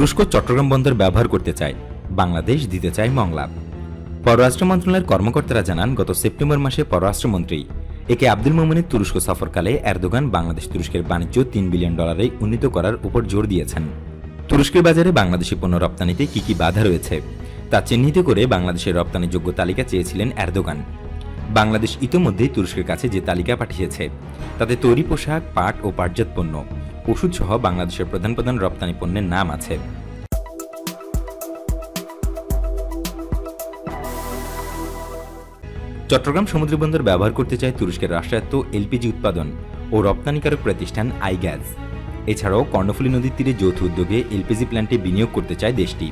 তুরস্ক চট্টগ্রাম বন্দর ব্যবহার করতে চায়। বাংলাদেশ দিতে চায় মংলা পররাষ্ট্র মন্ত্রণালয়ের কর্মকর্তারা জানান, গত সেপ্টেম্বর মাসে পররাষ্ট্রমন্ত্রী একে আব্দুল মোমেনের তুরস্ক সফরকালে এরদোগান বাংলাদেশ তুরস্কের বাণিজ্য তিন বিলিয়ন ডলারে উন্নীত করার উপর জোর দিয়েছেন। তুরস্কের বাজারে বাংলাদেশি পণ্য রপ্তানিতে কি কি বাধা রয়েছে, তা চিহ্নিত করে বাংলাদেশের রপ্তানিযোগ্য তালিকা চেয়েছিলেন এরদোগান। বাংলাদেশ ইতোমধ্যেই তুরস্কের কাছে যে তালিকা পাঠিয়েছে, তাতে তৈরি পোশাক, পাট ও পাটজাত পণ্য। ওষুধ সহ বাংলাদেশের প্রধান প্রধান রপ্তানি পণ্যের নাম আছে। চট্টগ্রাম সমুদ্রবন্দর ব্যবহার করতে চায় তুরস্কের রাষ্ট্রায়ত্ত এলপিজি উৎপাদন ও রপ্তানিকারক প্রতিষ্ঠান আইগ্যাস। এছাড়াও কর্ণফুলী নদীর তীরে যৌথ উদ্যোগে এলপিজি প্ল্যান্টে বিনিয়োগ করতে চায় দেশটি।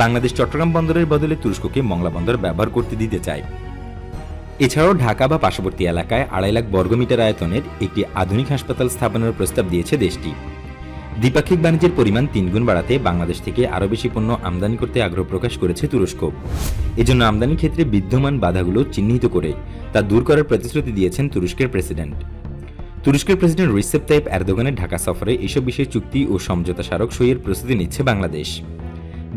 বাংলাদেশ চট্টগ্রাম বন্দরের বদলে তুরস্ককে মংলা বন্দর ব্যবহার করতে দিতে চায়। এছাড়াও ঢাকা বা পার্শ্ববর্তী এলাকায় আড়াই লাখ বর্গমিটার আয়তনের একটি আধুনিক হাসপাতাল স্থাপনের প্রস্তাব দিয়েছে দেশটি। দ্বিপাক্ষিক বাণিজ্যের পরিমাণ তিনগুণ বাড়াতে বাংলাদেশ থেকে আরও বেশি পণ্য আমদানি করতে আগ্রহ প্রকাশ করেছে তুরস্ক। এজন্য আমদানির ক্ষেত্রে বিদ্যমান বাধাগুলো চিহ্নিত করে তা দূর করার প্রতিশ্রুতি দিয়েছেন তুরস্কের প্রেসিডেন্ট। তুরস্কের প্রেসিডেন্ট রিসেপ তাইপ এরদোগানের ঢাকা সফরে এসব বিষয়ে চুক্তি ও সমঝোতা স্মারক সইয়ের প্রস্তুতি নিচ্ছে বাংলাদেশ।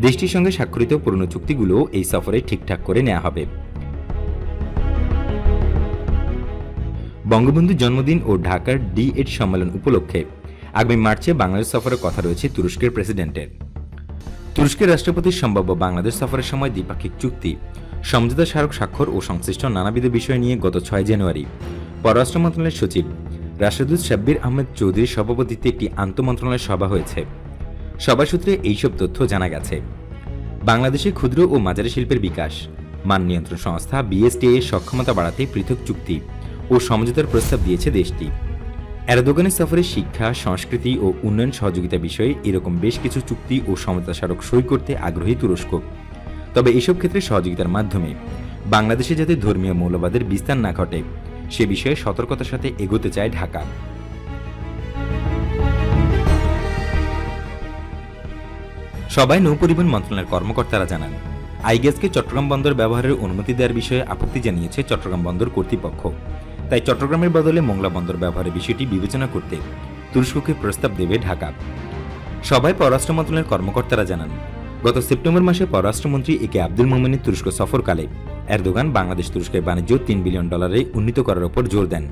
দেশটির সঙ্গে স্বাক্ষরিত পুরনো চুক্তিগুলো এই সফরে ঠিকঠাক করে নেওয়া হবে। বঙ্গবন্ধু জন্মদিন ও ঢাকার ডি এইট সম্মেলন উপলক্ষে আগামী মার্চে বাংলাদেশ সফরের কথা রয়েছে তুরস্কের প্রেসিডেন্টের তুরস্কের রাষ্ট্রপতির সম্ভাব্য বাংলাদেশ সফরের সময় দ্বিপাক্ষিক চুক্তি, সমঝোতা স্মারক স্বাক্ষর ও সংশ্লিষ্ট নানাবিধ বিষয় নিয়ে গত ছয় জানুয়ারি। পররাষ্ট্র মন্ত্রণালয়ের সচিব রাশেদুল শাব্বির আহমেদ চৌধুরীর সভাপতিত্বে একটি আন্তঃমন্ত্রণালয় সভা হয়েছে। সভা সূত্রে এইসব তথ্য জানা গেছে। বাংলাদেশে ক্ষুদ্র ও মাঝারি শিল্পের বিকাশ, মান নিয়ন্ত্রণ সংস্থা বিএসটিএ সক্ষমতা বাড়াতে পৃথক চুক্তি। ও সমঝোতার প্রস্তাব দিয়েছে দেশটি। এরদোগানের সফরে শিক্ষা, সংস্কৃতি ও উন্নয়ন সহযোগিতা বিষয়ে এরকম বেশ কিছু চুক্তি ও সমঝোতা স্মারক সই করতে আগ্রহী তুরস্ক। তবে এসব ক্ষেত্রে সহযোগিতার মাধ্যমে বাংলাদেশে যাতে ধর্মীয় মৌলবাদের বিস্তার না ঘটে, সে বিষয়ে সতর্কতার সাথে এগোতে চায় ঢাকা। সবাই নৌপরিবহন মন্ত্রণালয়ের কর্মকর্তারা জানান, আইগ্যাসকে চট্টগ্রাম বন্দর ব্যবহারের অনুমতি দেওয়ার বিষয়ে আপত্তি জানিয়েছে চট্টগ্রাম বন্দর কর্তৃপক্ষ। তাই চট্টগ্রামের বদলে মোংলা বন্দর ব্যবহারের বিষয়টি বিবেচনা করতে তুরস্ককে প্রস্তাব দেবে ঢাকা। সবাই পররাষ্ট্র মন্ত্রণালয়ের কর্মকর্তারা জানান, গত সেপ্টেম্বর মাসে পররাষ্ট্রমন্ত্রী এ কে আব্দুল মোমেনের তুরস্ক সফরকালে এরদোগান বাংলাদেশ তুরস্কের বাণিজ্য তিন বিলিয়ন ডলারে উন্নীত করার উপর জোর দেন।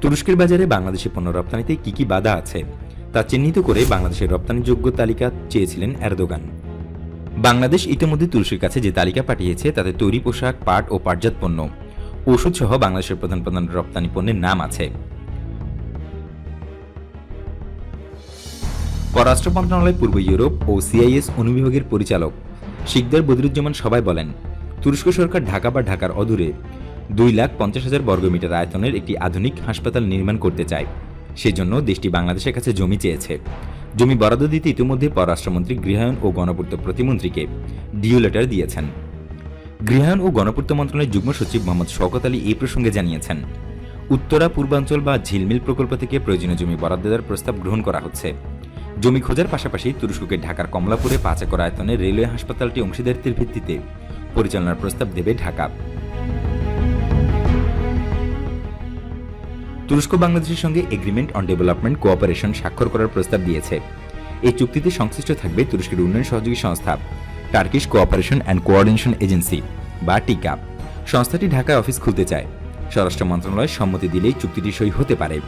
তুরস্কের বাজারে বাংলাদেশি পণ্য রপ্তানিতে কি কি বাধা আছে, তা চিহ্নিত করে বাংলাদেশের রপ্তানিযোগ্য তালিকা চেয়েছিলেন এরদোগান। বাংলাদেশ ইতিমধ্যে তুরস্কের কাছে যে তালিকা পাঠিয়েছে, তাতে তৈরি পোশাক, পাট ও পাটজাত পণ্য ওষুধ সহ বাংলাদেশের প্রধান প্রধান রপ্তানি পণ্যের নাম আছে। পররাষ্ট্র মন্ত্রণালয়, পূর্ব ইউরোপ ও সিআইএস অনুবিভাগের পরিচালক শিকদার বদিরুজ্জামান সবাই বলেন, তুরস্ক সরকার ঢাকা বা ঢাকার অদূরে দুই লাখ পঞ্চাশ হাজার বর্গমিটার আয়তনের একটি আধুনিক হাসপাতাল নির্মাণ করতে চায়। সেজন্য দেশটি বাংলাদেশের কাছে জমি চেয়েছে। জমি বরাদ্দ দিতে ইতিমধ্যে পররাষ্ট্রমন্ত্রী গৃহায়ন ও গণপূর্ত প্রতিমন্ত্রীকে ডিও লেটার দিয়েছেন। গৃহায়ন ও গণপূর্ত মন্ত্রণালয়ের যুগ্ম সচিব মোহাম্মদ শওকত আলী এই প্রসঙ্গে জানিয়েছেন, উত্তরা, পূর্বাঞ্চল বা ঝিলমিল প্রকল্প থেকে প্রয়োজনীয় জমি বরাদ্দ দেওয়ার প্রস্তাব গ্রহণ করা হচ্ছে। জমি খোঁজার পাশাপাশি তুরস্ককে ঢাকার কমলাপুরে পাঁচ একর আয়তনে রেলওয়ে হাসপাতালটি অংশীদারিত্বের ভিত্তিতে পরিচালনার প্রস্তাব দেবে ঢাকা। তুরস্ক বাংলাদেশের সঙ্গে এগ্রিমেন্ট অন ডেভেলপমেন্ট কোঅপারেশন স্বাক্ষর করার প্রস্তাব দিয়েছে। এই চুক্তিতে সংশ্লিষ্ট থাকবে তুরস্কের উন্নয়ন সহযোগী সংস্থা। Turkish cooperation and coordination agency বা টিকা সংস্থাটি ঢাকায় অফিস খুলতে চায়। স্বরাষ্ট্র মন্ত্রণালয় সম্মতি দিলেই চুক্তিটি সই হতে পারে।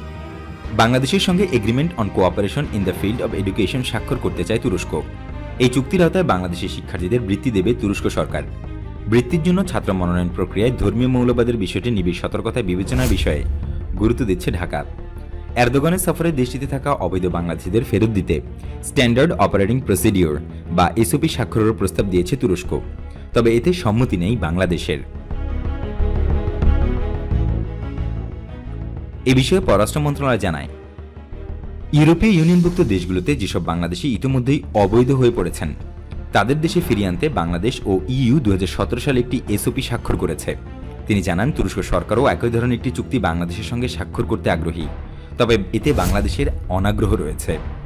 বাংলাদেশের সঙ্গে agreement on cooperation in the field of education স্বাক্ষর করতে চায় তুরস্ক। এই চুক্তির আওতায় বাংলাদেশের শিক্ষার্থীদের বৃত্তি দেবে তুরস্ক সরকার। বৃত্তির জন্য ছাত্র মনোনয়ন প্রক্রিয়ায় ধর্মীয় মৌলবাদের বিষয়টি নিবিড় সতর্কতায় বিবেচনার বিষয়ে গুরুত্ব দিচ্ছে ঢাকা। এরদোগানের সফরে দেশটিতে থাকা অবৈধ বাংলাদেশিদের ফেরত দিতে স্ট্যান্ডার্ড অপারেটিং প্রসিডিওর বা এসওপি স্বাক্ষরের প্রস্তাব দিয়েছে তুরস্ক। তবে এতে সম্মতি নেই বাংলাদেশের। এ বিষয়ে পররাষ্ট্র মন্ত্রণালয় জানায়, ইউরোপীয় ইউনিয়নভুক্ত দেশগুলোতে যেসব বাংলাদেশি ইতিমধ্যেই অবৈধ হয়ে পড়েছেন, তাদের দেশে ফিরিয়ে আনতে বাংলাদেশ ও ইইউ দু সালে একটি এসওপি স্বাক্ষর করেছে। তিনি জানান, তুরস্ক সরকারও একই ধরনের একটি চুক্তি বাংলাদেশের সঙ্গে স্বাক্ষর করতে আগ্রহী। তবে এতে বাংলাদেশের অনাগ্রহ রয়েছে।